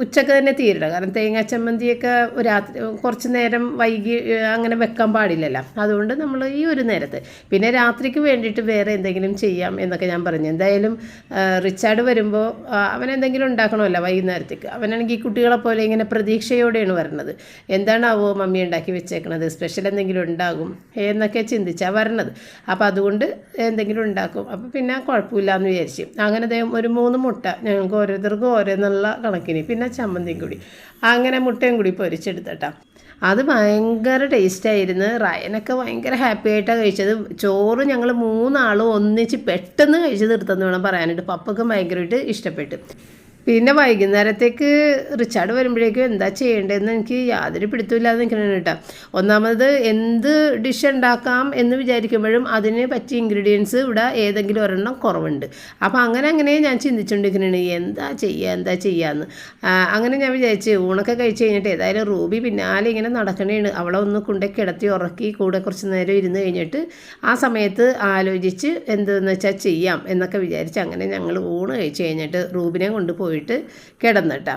Speaker 1: ഉച്ചയ്ക്ക് തന്നെ തീരണം കാരണം തേങ്ങാ ചമ്മന്തിയൊക്കെ രാത്രി കുറച്ച് നേരം വൈകി അങ്ങനെ വെക്കാൻ പാടില്ലല്ലോ. അതുകൊണ്ട് നമ്മൾ ഈ ഒരു നേരത്ത്. പിന്നെ രാത്രിക്ക് വേണ്ടിയിട്ട് വേറെ എന്തെങ്കിലും ചെയ്യാം എന്നൊക്കെ ഞാൻ പറഞ്ഞു. എന്തായാലും റിച്ചാർഡ് വരുമ്പോൾ അവൻ എന്തെങ്കിലും ഉണ്ടാക്കണമല്ലോ വൈകുന്നേരത്തേക്ക്. അവനാണെങ്കിൽ കുട്ടികളെ പോലെ ഇങ്ങനെ പ്രതീക്ഷയോടെയാണ് വരണത്. എന്താണാവോ മമ്മി ഉണ്ടാക്കി വെച്ചേക്കണത്? സ്പെഷ്യൽ എന്തെങ്കിലും ഉണ്ടാകും എന്നൊക്കെ ചിന്തിച്ചാണ് വരണത്. അപ്പോൾ അതുകൊണ്ട് എന്തെങ്കിലും ഉണ്ടാക്കും. അപ്പോൾ പിന്നെ കുഴപ്പമില്ല എന്ന് വിചാരിച്ചു. അങ്ങനെ ഒരു മൂന്ന് മുട്ട ഞങ്ങൾക്ക് ഓരോരുത്തർക്കും ഓരോന്നുള്ള കണക്കിന് പിന്നെ ചമ്മന്തിയും കൂടി. അങ്ങനെ മുട്ടയും കൂടി പൊരിച്ചെടുത്തട്ടാ. അത് ഭയങ്കര ടേസ്റ്റായിരുന്നു. റയനൊക്കെ ഭയങ്കര ഹാപ്പി ആയിട്ടാണ് കഴിച്ചത്. ചോറ് ഞങ്ങൾ മൂന്നാളും ഒന്നിച്ച് പെട്ടെന്ന് കഴിച്ച് തീർത്തെന്ന് വേണം പറയാനായിട്ട്. പപ്പക്കും ഭയങ്കരമായിട്ട് ഇഷ്ടപ്പെട്ടു. പിന്നെ വൈകുന്നേരത്തേക്ക് റിച്ചാർഡ് വരുമ്പോഴേക്കും എന്താ ചെയ്യേണ്ടതെന്ന് എനിക്ക് യാതൊരു പിടുത്തമില്ലാതെ നിൽക്കണം കേട്ടോ. ഒന്നാമത് എന്ത് ഡിഷ് ഉണ്ടാക്കാം എന്ന് വിചാരിക്കുമ്പോഴും അതിന് പറ്റിയ ഇൻഗ്രീഡിയൻസ് ഇവിടെ ഏതെങ്കിലും ഒരെണ്ണം കുറവുണ്ട്. അപ്പോൾ അങ്ങനെ അങ്ങനെ ഞാൻ ചിന്തിച്ചുകൊണ്ടിരിക്കുന്നതാണ് എന്താ ചെയ്യുക എന്താ ചെയ്യാന്ന്. അങ്ങനെ ഞാൻ വിചാരിച്ച് ഊണൊക്കെ കഴിച്ച് കഴിഞ്ഞിട്ട് ഏതായാലും റൂബി പിന്നാലെ ഇങ്ങനെ നടക്കണേണ്. അവളെ ഒന്ന് കൊണ്ടേ കിടത്തി ഉറക്കി കൂടെ കുറച്ച് നേരം ഇരുന്ന് കഴിഞ്ഞിട്ട് ആ സമയത്ത് ആലോചിച്ച് എന്തെന്ന് വെച്ചാൽ ചെയ്യാം എന്നൊക്കെ വിചാരിച്ച് അങ്ങനെ ഞങ്ങൾ ഊണ് കഴിച്ച് കഴിഞ്ഞിട്ട് റൂബിനെ കൊണ്ടുപോയിട്ട് കിടന്നിട്ടാ.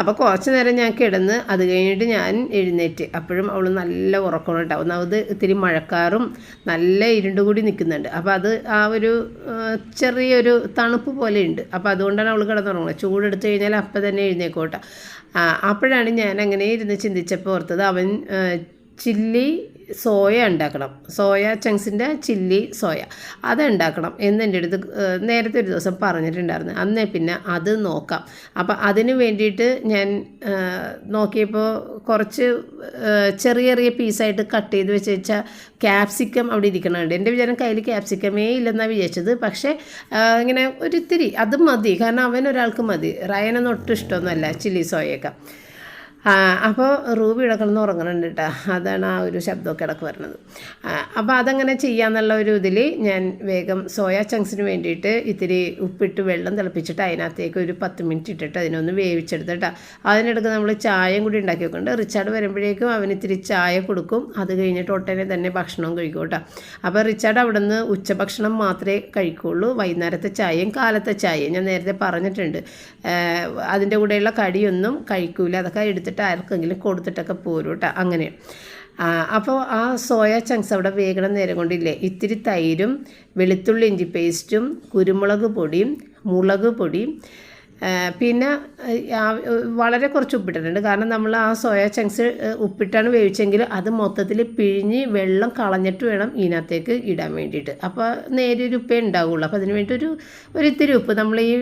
Speaker 1: അപ്പോൾ കുറച്ച് നേരം ഞാൻ കിടന്ന് അത് കഴിഞ്ഞിട്ട് ഞാൻ എഴുന്നേറ്റ്. അപ്പോഴും അവൾ നല്ല ഉറക്കണം കേട്ടോ ഒന്നാമത് ഇത്തിരി മഴക്കാറും നല്ല ഇരുണ്ട് കൂടി നിൽക്കുന്നുണ്ട്. അപ്പോൾ അത് ആ ഒരു ചെറിയൊരു തണുപ്പ് പോലെയുണ്ട്. അപ്പോൾ അതുകൊണ്ടാണ് അവൾ കിടന്നുറങ്ങുന്നത്. ചൂടെടുത്ത് കഴിഞ്ഞാൽ അപ്പം തന്നെ എഴുന്നേക്കോട്ടെ അപ്പോഴാണ് ഞാൻ അങ്ങനെ ഇരുന്ന് ചിന്തിച്ചപ്പോൾ ഓർത്തത് അവൻ ചില്ലി സോയ ഉണ്ടാക്കണം. സോയ ചങ്സിന്റെ ചില്ലി സോയ അത് ഉണ്ടാക്കണം എന്നെന്റെ അടുത്ത് നേരത്തെ ഒരു ദിവസം പറഞ്ഞിട്ടുണ്ടായിരുന്നു. അന്നേ പിന്നെ അത് നോക്കാം. അപ്പം അതിന് വേണ്ടിയിട്ട് ഞാൻ നോക്കിയപ്പോൾ കുറച്ച് ചെറിയ ചെറിയ പീസായിട്ട് കട്ട് ചെയ്ത് വെച്ച് വെച്ചാൽ ക്യാപ്സിക്കം അവിടെ ഇരിക്കണുണ്ട്. എന്റെ വിചാരം കയ്യിൽ ക്യാപ്സിക്കമേ ഇല്ലെന്നാണ് വിചാരിച്ചത്. പക്ഷേ ഇങ്ങനെ ഒരിത്തിരി അത് മതി. കാരണം അവൻ ഒരാൾക്ക് മതി. റയനൊന്നും ഒട്ടും ഇഷ്ടമൊന്നുമല്ല ചില്ലി സോയൊക്കെ അപ്പോൾ റൂബി കിടക്കണമെന്ന് ഉറങ്ങണുണ്ട് കേട്ടോ. അതാണ് ആ ഒരു ശബ്ദമൊക്കെ ഇടയ്ക്ക് വരുന്നത്. അപ്പോൾ അതങ്ങനെ ചെയ്യാന്നുള്ള ഒരു ഇതിൽ ഞാൻ വേഗം സോയാ ചങ്ക്സിന് വേണ്ടിയിട്ട് ഇത്തിരി ഉപ്പിട്ട് വെള്ളം തിളപ്പിച്ചിട്ട് അതിനകത്തേക്ക് ഒരു പത്ത് മിനിറ്റ് ഇട്ടിട്ട് അതിനൊന്ന് വേവിച്ചെടുത്ത് കേട്ടോ. അതിനിടയ്ക്ക് നമ്മൾ ചായയും കൂടി ഉണ്ടാക്കി വെക്കുന്നുണ്ട്. റിച്ചാർഡ് വരുമ്പോഴേക്കും അവന് ഇത്തിരി ചായ കൊടുക്കും. അത് കഴിഞ്ഞിട്ട് ഒട്ടനെ തന്നെ ഭക്ഷണവും കഴിക്കും കേട്ടോ. അപ്പോൾ റിച്ചാർഡ് അവിടെ നിന്ന് ഉച്ചഭക്ഷണം മാത്രമേ കഴിക്കുള്ളൂ. വൈകുന്നേരത്തെ ചായയും കാലത്തെ ചായയും ഞാൻ നേരത്തെ പറഞ്ഞിട്ടുണ്ട്. അതിന്റെ കൂടെയുള്ള കടിയൊന്നും കഴിക്കൂല. അതൊക്കെ എടുത്തിട്ട് ആർക്കെങ്കിലും കൊടുത്തിട്ടൊക്കെ പോരും കേട്ടോ അങ്ങനെ. അപ്പോൾ ആ സോയ ചങ്ക്സ് അവിടെ വേഗണം നേരം കൊണ്ടില്ലേ? ഇത്തിരി തൈരും വെളുത്തുള്ളി ഇഞ്ചി പേസ്റ്റും കുരുമുളക് പൊടിയും മുളക് പൊടിയും പിന്നെ വളരെ കുറച്ച് ഉപ്പിട്ടിട്ടുണ്ട്. കാരണം നമ്മൾ ആ സോയ ചങ്ക്സ് ഉപ്പിട്ടാണ് വേവിച്ചെങ്കിൽ അത് മൊത്തത്തിൽ പിഴിഞ്ഞ് വെള്ളം കളഞ്ഞിട്ട് വേണം ഇതിനകത്തേക്ക് ഇടാൻ വേണ്ടിയിട്ട്. അപ്പോൾ നേരിയൊരു ഉപ്പേ ഉണ്ടാവുള്ളൂ. അപ്പോൾ അതിന് വേണ്ടി ഒരു ഇത്തിരി ഉപ്പ്. നമ്മൾ ഈ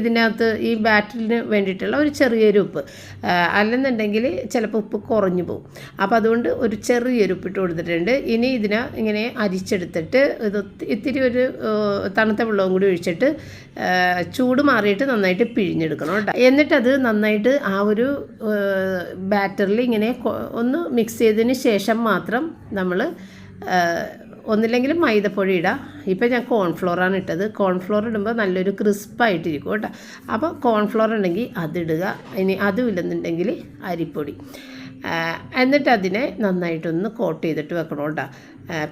Speaker 1: ഇതിനകത്ത് ഈ ബാറ്ററിന് വേണ്ടിയിട്ടുള്ള ഒരു ചെറിയൊരു ഉപ്പ്. അല്ലെന്നുണ്ടെങ്കിൽ ചിലപ്പോൾ ഉപ്പ് കുറഞ്ഞു പോകും. അപ്പോൾ അതുകൊണ്ട് ഒരു ചെറിയൊരു ഉപ്പിട്ട് കൊടുത്തിട്ടുണ്ട്. ഇനി ഇതിനെ ഇങ്ങനെ അരിച്ചെടുത്തിട്ട് ഇത് ഇത്തിരി ഒരു തണുത്ത വെള്ളവും കൂടി ഒഴിച്ചിട്ട് ചൂട് മാറിയിട്ട് നന്നായിട്ട് പിഴിഞ്ഞെടുക്കണം കേട്ടോ. എന്നിട്ടത് നന്നായിട്ട് ആ ഒരു ബാറ്ററിൽ ഇങ്ങനെ ഒന്ന് മിക്സ് ചെയ്തതിന് ശേഷം മാത്രം നമ്മൾ ഒന്നില്ലെങ്കിലും മൈദപ്പൊടി ഇടാം. ഇപ്പം ഞാൻ കോൺഫ്ലോറാണ് ഇട്ടത്. കോൺഫ്ലോർ ഇടുമ്പോൾ നല്ലൊരു ക്രിസ്പായിട്ടിരിക്കും കേട്ടോ. അപ്പോൾ കോൺഫ്ലോർ ഉണ്ടെങ്കിൽ അതിടുക ഇനി അതും ഇല്ലെന്നുണ്ടെങ്കിൽ അരിപ്പൊടി. എന്നിട്ട് അതിനെ നന്നായിട്ടൊന്ന് കോട്ട് ചെയ്തിട്ട് വെക്കണം കേട്ടോ.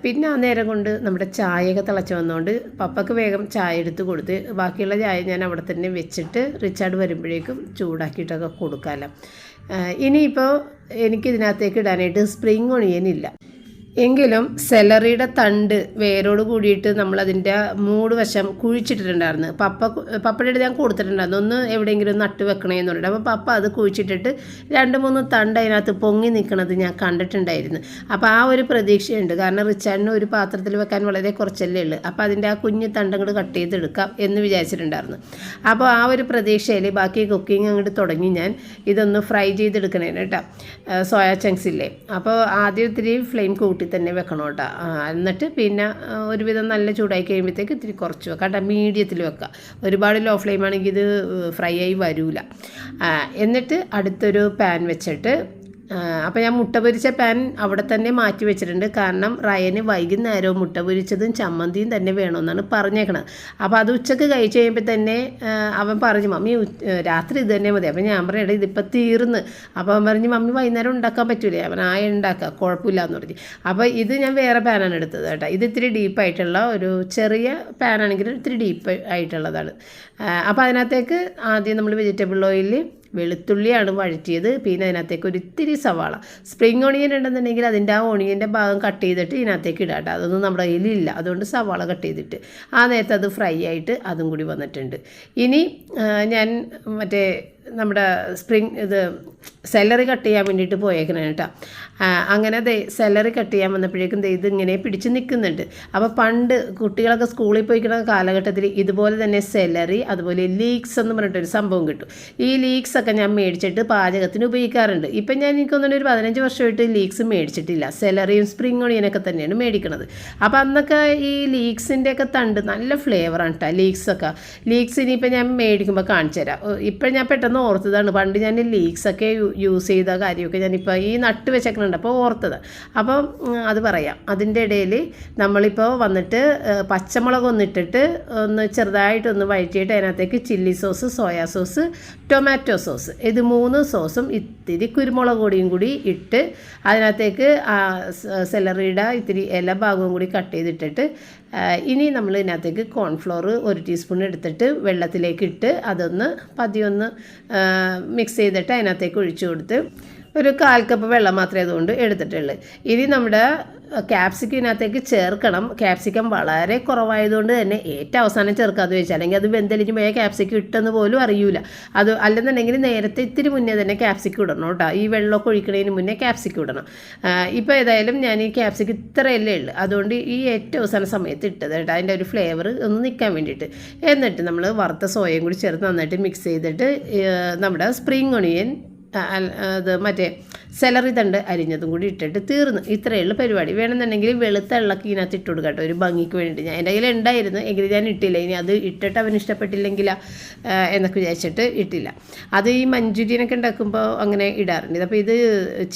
Speaker 1: പിന്നെ ആ നേരം കൊണ്ട് നമ്മുടെ ചായയൊക്കെ തിളച്ച് വന്നുകൊണ്ട് പപ്പക്ക് വേഗം ചായ എടുത്ത് കൊടുത്ത് ബാക്കിയുള്ള ചായ ഞാൻ അവിടെ തന്നെ വെച്ചിട്ട് റിച്ചാർഡ് വരുമ്പോഴേക്കും ചൂടാക്കിയിട്ടൊക്കെ കൊടുക്കാമല്ലോ ഇനിയിപ്പോൾ എനിക്കിതിനകത്തേക്ക് ഇടാനായിട്ട് സ്പ്രിങ് ഒണിയനില്ല എങ്കിലും സെലറിയുടെ തണ്ട് വേരോട് കൂടിയിട്ട് നമ്മളതിന്റെ മൂട് വശം കുഴിച്ചിട്ടിട്ടുണ്ടായിരുന്നു. പപ്പ പപ്പയുടെ ഞാൻ കൊടുത്തിട്ടുണ്ടായിരുന്നു. ഒന്ന് എവിടെയെങ്കിലും നട്ട് വെക്കണേ പറഞ്ഞിട്ട് അപ്പോൾ പപ്പ അത് കുഴിച്ചിട്ടിട്ട് രണ്ട് മൂന്ന് തണ്ട് അതിനകത്ത് പൊങ്ങി നിൽക്കുന്നത് ഞാൻ കണ്ടിട്ടുണ്ടായിരുന്നു. അപ്പോൾ ആ ഒരു പ്രതീക്ഷയുണ്ട്. കാരണം റിച്ചാണിന് ഒരു പാത്രത്തിൽ വെക്കാൻ വളരെ കുറച്ചല്ലേ ഉള്ളൂ. അപ്പോൾ അതിന്റെ ആ കുഞ്ഞ് തണ്ടങ്ങൾ കട്ട് ചെയ്തെടുക്കാം എന്ന് വിചാരിച്ചിട്ടുണ്ടായിരുന്നു. അപ്പോൾ ആ ഒരു പ്രതീക്ഷയിൽ ബാക്കി കുക്കിംഗ് അങ്ങോട്ട് തുടങ്ങി ഞാൻ ഇതൊന്ന് ഫ്രൈ ചെയ്തെടുക്കണേ കേട്ടോ. സോയാ ചങ്ക്സ് ഇല്ലേ അപ്പോൾ ആദ്യം ഇത്തിരി ഫ്ലെയിം കൂട്ടി തന്നെ വെക്കണം കേട്ടോ. എന്നിട്ട് പിന്നെ ഒരുവിധം നല്ല ചൂടായി കഴിയുമ്പോഴത്തേക്ക് ഇത്തിരി കുറച്ച് വെക്കാം കേട്ടോ. മീഡിയത്തിൽ വെക്കുക ഒരുപാട് ലോ ഫ്ലെയിം ആണെങ്കിൽ ഇത് ഫ്രൈ ആയി വരില്ല എന്നിട്ട് അടുത്തൊരു പാൻ വെച്ചിട്ട് അപ്പോൾ ഞാൻ മുട്ട പൊരിച്ച പാൻ അവിടെ തന്നെ മാറ്റി വെച്ചിട്ടുണ്ട്. കാരണം റയന് വൈകുന്നേരവും മുട്ട പൊരിച്ചതും ചമ്മന്തിയും തന്നെ വേണമെന്നാണ് പറഞ്ഞേക്കണത്. അപ്പോൾ അത് ഉച്ചയ്ക്ക് കഴിച്ച് കഴിയുമ്പോൾ തന്നെ അവൻ പറഞ്ഞു മമ്മി രാത്രി ഇത് തന്നെ മതി. അപ്പോൾ ഞാൻ എടാ ഇതിപ്പോൾ തീർന്ന്. അപ്പോൾ അവൻ പറഞ്ഞു മമ്മി വൈകുന്നേരം ഉണ്ടാക്കാൻ പറ്റൂലേ. അവൻ ആ ഉണ്ടാക്കുക കുഴപ്പമില്ല എന്ന് പറഞ്ഞു. അപ്പോൾ ഇത് ഞാൻ വേറെ പാനാണ് എടുത്തത് കേട്ടോ. ഇത് ഇത്തിരി ഡീപ്പായിട്ടുള്ള ഒരു ചെറിയ പാനാണെങ്കിൽ ഇത്തിരി ഡീപ്പ് ആയിട്ടുള്ളതാണ്. അപ്പോൾ അതിനകത്തേക്ക് ആദ്യം നമ്മൾ വെജിറ്റബിൾ ഓയിലിൽ വെളുത്തുള്ളിയാണ് വഴറ്റിയത്. പിന്നെ അതിനകത്തേക്ക് ഒരു ഇത്തിരി സവാള. സ്പ്രിങ് ഓണിയൻ ഉണ്ടെന്നുണ്ടെങ്കിൽ അതിന്റെ ആ ഓണിയന്റെ ഭാഗം കട്ട് ചെയ്തിട്ട് ഇതിനകത്തേക്ക് ഇടാം കേട്ടോ. അതൊന്നും നമ്മുടെ കയ്യിലില്ല. അതുകൊണ്ട് സവാള കട്ട് ചെയ്തിട്ട്. ആ നേരത്തെ അത് ഫ്രൈ ആയിട്ട് അതും കൂടി വന്നിട്ടുണ്ട്. ഇനി ഞാൻ മറ്റേ നമ്മുടെ സ്പ്രിങ് ഇത് സെലറി കട്ട് ചെയ്യാൻ വേണ്ടിയിട്ട് പോയേക്കണേ കേട്ടോ. അങ്ങനെ ദേ സെലറി കട്ട് ചെയ്യാൻ വന്നപ്പോഴേക്കും ദേ ഇതിങ്ങനെ പിടിച്ച് നിൽക്കുന്നുണ്ട് അപ്പോൾ പണ്ട് കുട്ടികളൊക്കെ സ്കൂളിൽ പോയിക്കുന്ന കാലഘട്ടത്തിൽ ഇതുപോലെ തന്നെ സെലറി അതുപോലെ ലീക്സ് എന്ന് പറഞ്ഞിട്ടൊരു സംഭവം കിട്ടും. ഈ ലീക്സ് ഒക്കെ ഞാൻ മേടിച്ചിട്ട് പാചകത്തിന് ഉപയോഗിക്കാറുണ്ട്. ഇപ്പം ഞാൻ എനിക്കൊന്നും ഒരു പതിനഞ്ച് വർഷമായിട്ട് ലീക്സ് മേടിച്ചിട്ടില്ല. സെലറിയും സ്പ്രിങ് ഒണിയനൊക്കെ തന്നെയാണ് മേടിക്കുന്നത് അപ്പോൾ അന്നൊക്കെ ഈ ലീക്സിന്റെ ഒക്കെ തണ്ട് നല്ല ഫ്ലേവറാണ് കേട്ടോ ലീക്സൊക്കെ ലീക്സ് ഇനിയിപ്പോൾ ഞാൻ മേടിക്കുമ്പോൾ കാണിച്ചു തരാം ഇപ്പം ഞാൻ പെട്ടെന്ന് ഓർത്തതാണ്. പണ്ട് ഞാൻ ലീക്സൊക്കെ യൂസ് ചെയ്ത കാര്യമൊക്കെ ഞാനിപ്പോൾ ഈ നട്ട് വെച്ചേക്കുന്നുണ്ട് അപ്പോൾ ഓർത്തത്. അപ്പം ഉം, അത് പറയാം. അതിന്റെ ഇടയിൽ നമ്മളിപ്പോൾ വന്നിട്ട് പച്ചമുളക് ഒന്നിട്ടിട്ട് ഒന്ന് ചെറുതായിട്ടൊന്ന് വഴറ്റിയിട്ട് അതിനകത്തേക്ക് chilli sauce soya sauce tomato sauce ഇത് മൂന്ന് സോസും ഇത്തിരി കുരുമുളക് പൊടിയും കൂടി ഇട്ട് അതിനകത്തേക്ക് സെലറിയുടെ ഇത്തിരി ഇല ഭാഗവും കൂടി കട്ട് ചെയ്തിട്ടിട്ട് ഇനി നമ്മൾ ഇതിനകത്തേക്ക് കോൺഫ്ലോർ ഒരു ടീസ്പൂൺ എടുത്തിട്ട് വെള്ളത്തിലേക്ക് ഇട്ട് അതൊന്ന് പതിയൊന്ന് മിക്സ് ചെയ്തിട്ട് അതിനകത്തേക്ക് ഒഴിച്ചു കൊടുത്ത് ഒരു കാൽ കപ്പ് വെള്ളം മാത്രമേ അതുകൊണ്ട് എടുത്തിട്ടുള്ളൂ. ഇനി നമ്മുടെ ക്യാപ്സിക്കത്തേക്ക് ചേർക്കണം. ക്യാപ്സിക്കം വളരെ കുറവായതുകൊണ്ട് തന്നെ ഏറ്റവും അവസാനം ചേർക്കാതെ വെച്ചാൽ അല്ലെങ്കിൽ അത് വെന്തലിഞ്ഞ് പോയാൽ ക്യാപ്സിക്കം ഇട്ടെന്ന് പോലും അറിയില്ല അത് അല്ലെന്നുണ്ടെങ്കിൽ നേരത്തെ ഇത്തിരി മുന്നേ തന്നെ ക്യാപ്സിക്കം ഇടണം കേട്ടോ. ഈ വെള്ളമൊക്കെ ഒഴിക്കണതിന് മുന്നേ ക്യാപ്സിക്കം ഇടണം. ഇപ്പോൾ ഏതായാലും ഞാൻ ഈ ക്യാപ്സിക്കം ഇത്രയല്ലേ ഉള്ളൂ. അതുകൊണ്ട് ഈ ഏറ്റവും അവസാന സമയത്ത് ഇട്ടത് കേട്ടോ. അതിന്റെ ഒരു ഫ്ലേവർ ഒന്ന് നിൽക്കാൻ വേണ്ടിയിട്ട്. എന്നിട്ട് നമ്മൾ വറുത്ത സോയയും കൂടി ചേർത്ത് നന്നായിട്ട് മിക്സ് ചെയ്തിട്ട് നമ്മുടെ സ്പ്രിംഗ് ഒണിയൻ അത് മറ്റേ സെലറി തണ്ട് അരിഞ്ഞതും കൂടി ഇട്ടിട്ട് തീർന്നു. ഇത്രയേ ഉള്ളൂ പരിപാടി. വേണമെന്നുണ്ടെങ്കിൽ വെളുത്ത എള്ളക്ക് ഇതിനകത്ത് ഇട്ട് കൊടുക്കട്ടോ ഒരു ഭംഗിക്ക് വേണ്ടിയിട്ട്. ഞാൻ എന്റെ കയ്യിൽ ഉണ്ടായിരുന്നു എങ്കിലും ഞാൻ ഇട്ടില്ല. ഇനി അത് ഇട്ടിട്ട് അവന് ഇഷ്ടപ്പെട്ടില്ലെങ്കിൽ എന്നൊക്കെ വിചാരിച്ചിട്ട് ഇട്ടില്ല. അത് ഈ മഞ്ചൂരിയനൊക്കെ ഉണ്ടാക്കുമ്പോൾ അങ്ങനെ ഇടാറുണ്ട്. അപ്പോൾ ഇത്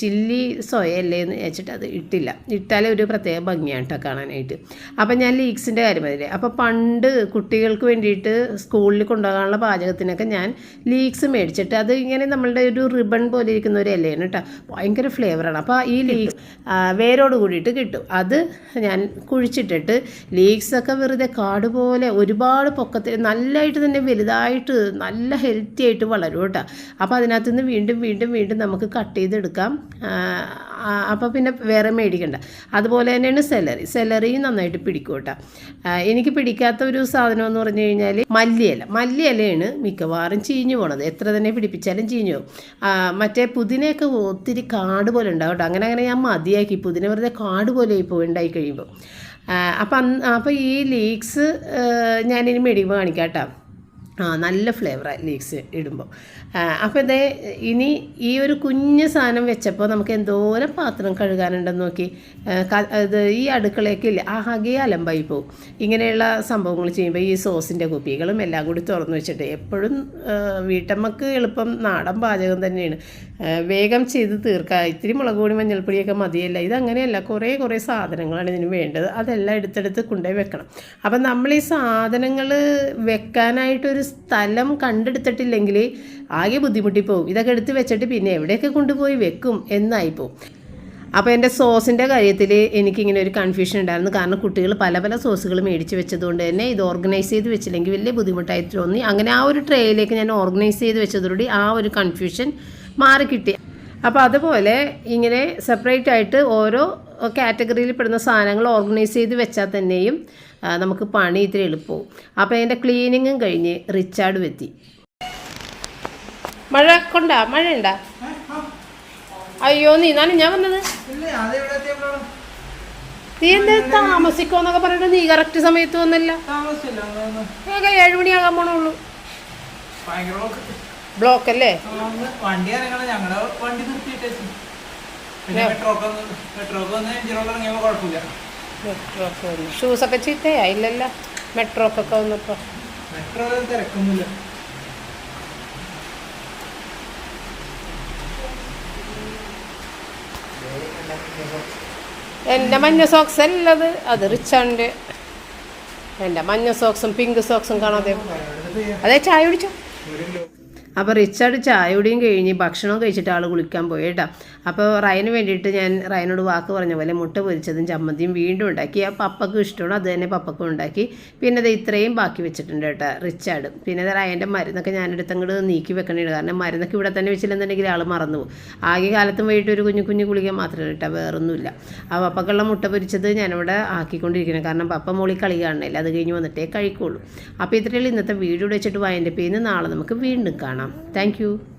Speaker 1: ചില്ലി സോയ അല്ലേ എന്ന് വിചാരിച്ചിട്ട് അത് ഇട്ടില്ല. ഇട്ടാലേ ഒരു പ്രത്യേക ഭംഗിയാണ് കേട്ടോ കാണാനായിട്ട്. അപ്പം ഞാൻ ലീക്സിന്റെ കാര്യം പറഞ്ഞില്ലേ? അപ്പോൾ പണ്ട് കുട്ടികൾക്ക് വേണ്ടിയിട്ട് സ്കൂളിൽ കൊണ്ടുപോകാനുള്ള പാചകത്തിനൊക്കെ ഞാൻ ലീക്സ് മേടിച്ചിട്ട് അത് ഇങ്ങനെ നമ്മളുടെ ഒരു റിബൺ പോലെ ഇരിക്കുന്ന ഒരു ഇലയാണ് കേട്ടോ ഭയങ്കര ഫ്ലേവറാണ് അപ്പോൾ ഈ ലീക്സ് വേരോട് കൂടിയിട്ട് കിട്ടും. അത് ഞാൻ കുഴിച്ചിട്ടിട്ട് ലീക്സൊക്കെ വെറുതെ കാട് പോലെ ഒരുപാട് പൊക്കത്തിൽ നല്ലതായിട്ട് തന്നെ വലുതായിട്ട് നല്ല ഹെൽത്തി ആയിട്ട് വളരും കേട്ടോ. അപ്പോൾ അതിനകത്ത് നിന്ന് വീണ്ടും വീണ്ടും വീണ്ടും നമുക്ക് കട്ട് ചെയ്തെടുക്കാം. അപ്പോൾ പിന്നെ വേറെ മേടിക്കണ്ട. അതുപോലെ തന്നെയാണ് സെലറി സെലറിയും നന്നായിട്ട് പിടിക്കും കേട്ടോ. എനിക്ക് പിടിക്കാത്ത ഒരു സാധനം എന്ന് പറഞ്ഞു കഴിഞ്ഞാൽ മല്ലിയില. മല്ലിയിലയാണ് മിക്കവാറും ചീഞ്ഞു പോണത്. എത്ര തന്നെ പിടിപ്പിച്ചാലും ചീഞ്ഞു പോകും. മറ്റേ പുതിനയൊക്കെ ഒത്തിരി കാട് പോലെ ഉണ്ടാവും കേട്ടോ. അങ്ങനെ അങ്ങനെ ഞാൻ മതിയാക്കി. പുതിന വെറുതെ കാട് പോലെ ഇപ്പോൾ ഉണ്ടായി കഴിയുമ്പോൾ അപ്പം അപ്പോൾ ഈ ലീക്സ് ഞാനിനി മേടിക്കുമ്പോൾ കാണിക്കാം കേട്ടോ. ആ നല്ല ഫ്ലേവറാണ് ലീക്സ് ഇടുമ്പോൾ അപ്പോൾ ഇതേ ഇനി ഈ ഒരു കുഞ്ഞ് സാധനം വെച്ചപ്പോൾ നമുക്ക് എന്തോരം പാത്രം കഴുകാനുണ്ടെന്ന് നോക്കി. ഇത് ഈ അടുക്കളയൊക്കെ ഇല്ല ആകെ അലമ്പായി പോവും. ഇങ്ങനെയുള്ള സംഭവങ്ങൾ ചെയ്യുമ്പോൾ ഈ സോസിന്റെ കുപ്പികളും എല്ലാം കൂടി തുറന്നു വെച്ചിട്ട് എപ്പോഴും വീട്ടമ്മക്ക് എളുപ്പം നാടൻ പാചകം തന്നെയാണ്. വേഗം ചെയ്ത് തീർക്കുക ഇത്തിരി മുളക് പൊടി മഞ്ഞൾപ്പൊടിയൊക്കെ മതിയല്ല. ഇതങ്ങനെയല്ല കുറേ കുറേ സാധനങ്ങളാണ് ഇതിന് വേണ്ടത്. അതെല്ലാം എടുത്തെടുത്ത് കൊണ്ടുപോയി വെക്കണം. അപ്പം നമ്മൾ ഈ സാധനങ്ങൾ വെക്കാനായിട്ടൊരു സ്ഥലം കണ്ടെടുത്തിട്ടില്ലെങ്കിൽ ആകെ ബുദ്ധിമുട്ടി പോകും ഇതൊക്കെ എടുത്ത് വെച്ചിട്ട് പിന്നെ എവിടെയൊക്കെ കൊണ്ടുപോയി വെക്കും എന്നായി പോകും അപ്പോൾ എന്റെ സോസിന്റെ കാര്യത്തിൽ എനിക്കിങ്ങനെ ഒരു കൺഫ്യൂഷൻ ഉണ്ടായിരുന്നു. കാരണം കുട്ടികൾ പല പല സോസുകൾ മേടിച്ച് വെച്ചതുകൊണ്ട് തന്നെ ഇത് ഓർഗനൈസ് ചെയ്ത് വെച്ചില്ലെങ്കിൽ വലിയ ബുദ്ധിമുട്ടായി തോന്നി. അങ്ങനെ ആ ഒരു ട്രേയിലേക്ക് ഞാൻ ഓർഗനൈസ് ചെയ്ത് വെച്ചതോടുകൂടി ആ ഒരു കൺഫ്യൂഷൻ മാറി കിട്ടി അപ്പോൾ അതുപോലെ ഇങ്ങനെ സെപ്പറേറ്റ് ആയിട്ട് ഓരോ കാറ്റഗറിയിൽ പെടുന്ന സാധനങ്ങൾ ഓർഗനൈസ് ചെയ്ത് വെച്ചാൽ തന്നെയും നമുക്ക് പണി ഇത്തിരി എളുപ്പവും. അപ്പോൾ അതിന്റെ ക്ലീനിങ്ങും കഴിഞ്ഞ് റിച്ചാർഡ് എത്തി മഴ കൊണ്ടാ? മഴ ഉണ്ടാ അയ്യോ നീ നാണ് ഞാൻ വന്നത്? നീ എന്താ താമസിക്കോന്നൊക്കെ പറഞ്ഞിട്ട് നീ കറക്റ്റ് സമയത്ത് വന്നില്ല? ഏഴ് മണിയാകാൻ പോണുള്ളൂ
Speaker 2: ബ്ലോക്ക്.
Speaker 1: അല്ലേ
Speaker 2: വണ്ടി ഇറങ്ങണം. ഞങ്ങൾ വണ്ടി നിർത്തിയിട്ട് പിന്നെ മെട്രോക്ക് വന്ന് മെട്രോക്ക് വന്ന് എഞ്ചിനോട് ഇറങ്ങിയപ്പോൾ കുഴപ്പമില്ല.
Speaker 1: മെട്രോക്ക് വന്നു. ഷൂസൊക്കെ ചീത്തയായില്ലല്ലോ മെട്രോക്കൊക്കെ വന്നപ്പോൾ
Speaker 2: മെട്രോ തിരക്കൊന്നുമില്ല.
Speaker 1: എന്റെ മഞ്ഞ സോക്സ് അല്ലത്. അത് റിച്ചാണ്ട് എന്റെ മഞ്ഞ സോക്സും പിങ്ക് സോക്സും കാണാതെ. അതെ ചായ കുടിച്ചോ? അപ്പോൾ റിച്ചാർഡ് ചായ കുടിയും കഴിഞ്ഞ് ഭക്ഷണം കഴിച്ചിട്ട് ആൾ കുളിക്കാൻ പോയി കേട്ടോ അപ്പോൾ റയന് വേണ്ടിയിട്ട് ഞാൻ റയനോട് വാക്ക് പറഞ്ഞ പോലെ മുട്ട പൊരിച്ചതും ചമ്മന്തിയും വീണ്ടും ഉണ്ടാക്കി. ആ പപ്പക്കും ഇഷ്ടമാണ് അത് തന്നെ പപ്പക്കും ഉണ്ടാക്കി. പിന്നെ അത് ഇത്രയും ബാക്കി വെച്ചിട്ടുണ്ട് കേട്ടോ റിച്ചാർഡ്. പിന്നെ റയന്റെ മരുന്നൊക്കെ ഞാനെടുത്ത് അങ്ങോട്ട് നീക്കി വെക്കണേണ്. കാരണം മരുന്നൊക്കെ ഇവിടെ തന്നെ വെച്ചില്ലെന്നുണ്ടെങ്കിൽ ആൾ മറന്നു പോകും ആകെ കാലത്തും വൈകിട്ട് ഒരു കുഞ്ഞു കുഞ്ഞു കുളിക്കാൻ മാത്രമേ കേട്ടോ വേറൊന്നുമില്ല. ആ പപ്പക്കുള്ള മുട്ട പൊരിച്ചത് ഞാനിവിടെ ആക്കിക്കൊണ്ടിരിക്കണം. കാരണം പപ്പ മോളി കളി കാണണില്ല അത് കഴിഞ്ഞ് വന്നിട്ടേ കഴിക്കുള്ളൂ. അപ്പോൾ ഇത്രയുള്ള ഇന്നത്തെ വീഡിയോ വെച്ചിട്ട് വായന്റെ പേര് നാളെ നമുക്ക് വീണ്ടും കാണാം താങ്ക്